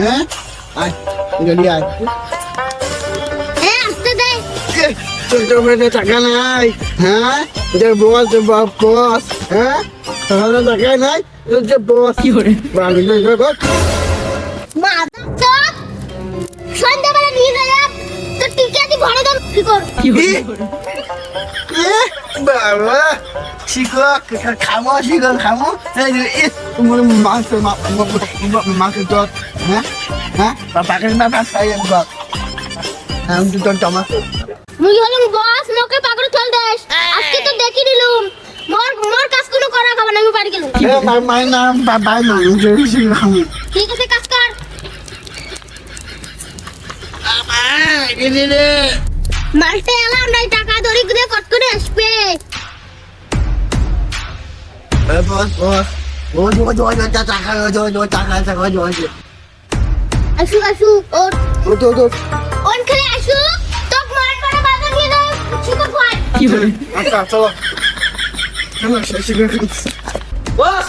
না পকেটে টাকা নাই। হ্যাঁ বস বাপ বস। হ্যাঁ তাহলে নাই তোর যে কি করে বাবা শিখক খামো শিখক খামো মাংস মাংস দত হ্যাঁ হ্যাঁ বাবাকে বাবা খাই আমি লোকে পাগড়ি চল দেস আজকে তো দেখি নিলুম মোর মোর কাজ কোনো করা খাবার না আমি মাই নাম বাবা নাম শিখক খামো ঠিক আছে কাজ কর মালটে এলাম নাই টাকা ধরি করে কট করে আসবে বস বস ও জো জো জো টাকা জো জো টাকা টাকা জো জো আসু আসু ওর ও তো তো ওন খেলে আসু তো মার করে বাজার নিয়ে যাও শিকড় খাই আচ্ছা চলো বস।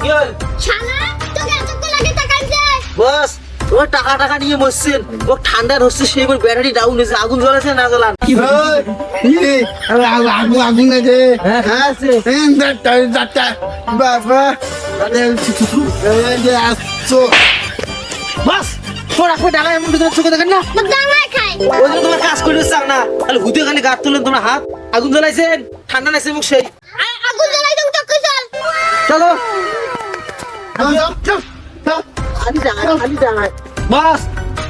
কি হল? শালা তোকে এত লাগে টাকা আনছে বস ও টাকা টাকা নিয়ে বসছেন ও ঠান্ডা হচ্ছে সেই ব্যাটারি ডাউন হয়েছে। আগুন জ্বলেছে না জ্বলান? আগু আগু না যে হ্যাঁ, আছে। বাবা। আসছো। বস তোর আপনার টাকা এমন তোমার চোখে দেখেন না? দাঙ্গাই খাই ওই তোমার কাজ করে চান না তাহলে হুদে খালি গাছ তুলেন তোমার হাত। আগুন জ্বলাইছেন? ঠান্ডা নাইছে মুখ সেই আগুন জ্বালাই দাও তো চল। চলো বস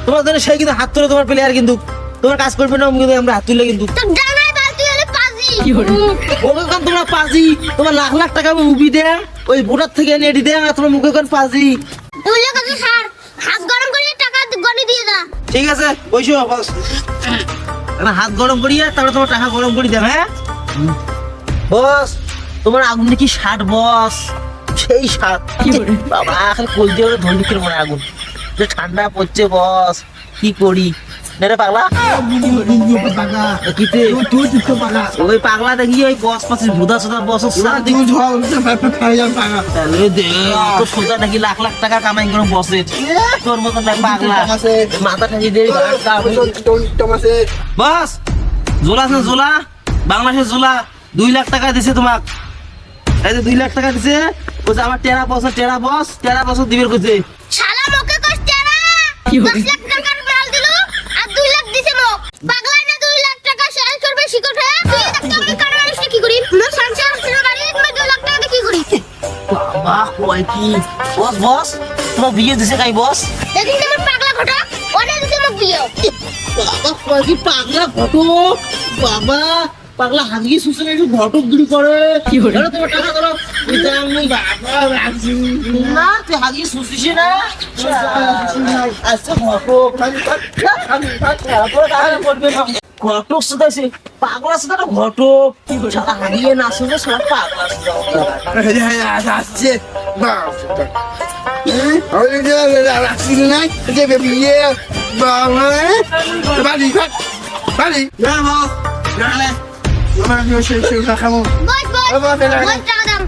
তোমার জন্য সেই কিন্তু হাত তুলে তোমার প্লেয়ার কিন্তু। তোমার কাজ করবে না কিন্তু আমরা হাত তুললে কিন্তু। তোমরা পাজি। তোমার লাখ লাখ টাকা দেয় ওই ভোটার থেকে এনে এটি দেয় তোমার মুখে কোন পাজি। হাত গরম করে টাকা গনি দিয়ে দা। ঠিক আছে বসো বস। হাত গরম করিয়ে তারপরে তোমার টাকা গরম করে দেবে হ্যাঁ? বস তোমার আগুন কি ষাট বস। সেই ষাট। বাবা খালি কই দিয়ে ধরে দিকে মনে আগুন? যে ঠান্ডা পড়ছে বস। কি করি? না রে পাগলা? কিতে তুই তো পাগা ওই পাগলা দেখি ওই বস পাশে ভুদা সোদা বস তো সোজা নাকি লাখ লাখ টাকা কামাই করে বসে। তোর মতন পাগলা। মাথা ঠাকি দে বাস জোলা আছে না জোলা। বাংলাদেশের জোলা। দুই লাখ টাকা দিছে তোমাক এই যে দুই লাখ টাকা দিছে বলছে আমার টেরা বছর টেরা বস টেরা বছর দিবের কইছে শালা মোকে কষ্টে না দশ লাখ টাকার মাল দিল আর দুই লাখ দিছে মোক পাগলা না দুই লাখ টাকা শেয়ার করবে শিকড় হয়ে দুই লাখ টাকা আমি কারণ কি করি নো সংসার ছিল বাড়ি তুমি দুই লাখ টাকা কি করি বাবা কয় কি বস বস তোমার বিয়ে দিছে কাই বস দেখি আমার পাগলা ঘটা ওনে দিছে মোক বিয়ে বাবা কয় কি পাগলা বাবা পাগলা হাগি সুসে একটু ঘটক গিরি করে? কি হলো তোমার টাকা ধরো। এটা আমি বাবা রাখছি। না তুই হাগি সুসিস না। আচ্ছা ঘটক ঘটক শুধাইছে। পাগলা শুধা ঘটক। সারা হাগিয়ে না শুনে সারা পাগলা শুধা আসছে। রাখছি নাই যে বিয়ে বাবা বাড়ি বাড়ি। না মা না আমার সেই সেই খামো বস বস বাবা, ফেলে রাখো। বস দাম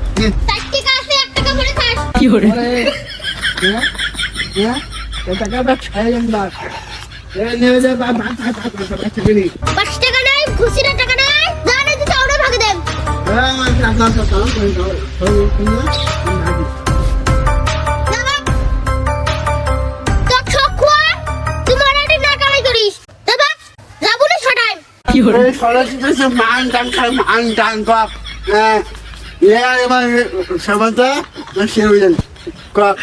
চার টাকা আছে এক টাকা ভরে খাস টাকাটা খাই না নিয়ে যা বাবা পাঁচ টাকা নাই খুশির টাকা নাই। জানে দিতে ওরে ভাগে দেন বাবা ছটায় মান টান খাই মান টান কক এবার সবাই সে হয়ে যান কক